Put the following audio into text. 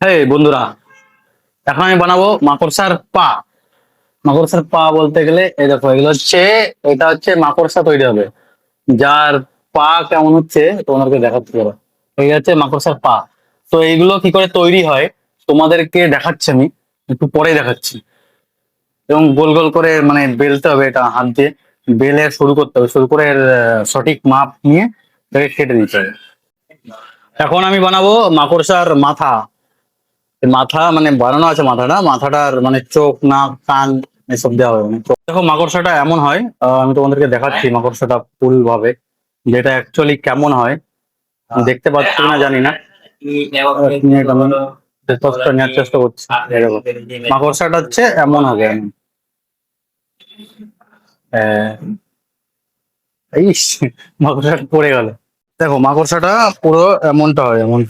হ্যাঁ বন্ধুরা, এখন আমি বানাবো মাকড়সার পা। মাকড়সার পা বলতে গেলে, এই দেখো, এগুলো হচ্ছে, এটা হচ্ছে মাকড়সা তৈরি হবে। যার পা কেমন হচ্ছে, তোমাদেরকে দেখাচ্ছি এবার। এই হচ্ছে মাকড়সার পা। তো এইগুলো কি করে তৈরি হয়, তোমাদেরকে দেখাচ্ছি আমি, একটু পরে দেখাচ্ছি। এবং গোল গোল করে মানে বেলতে হবে এটা হাত দিয়ে। বেলে শুরু করতে হবে, শুরু করে সঠিক মাপ নিয়ে কেটে দিতে হবে। এখন আমি বানাবো মাকড়সার মাথা। মাথা মানে বানানো আছে মাথাটা, মাথাটার মানে চোখ, নাক, কান এসব দেওয়া মানে দেখো, মাকড়সাটা এমন হয় আমি তোমাদেরকে দেখাচ্ছি মাকড়সাটা ফুল ভাবে যেটা অ্যাকচুয়ালি কেমন হয়, দেখতে পাচ্ছি না জানি না। নেওয়ার চেষ্টা করছি। মাকড়সাটা হচ্ছে এমন হবে। মাকড়সাটা পড়ে গেল। দেখো, মাকড়সাটা পুরো এমনটা হয় এমন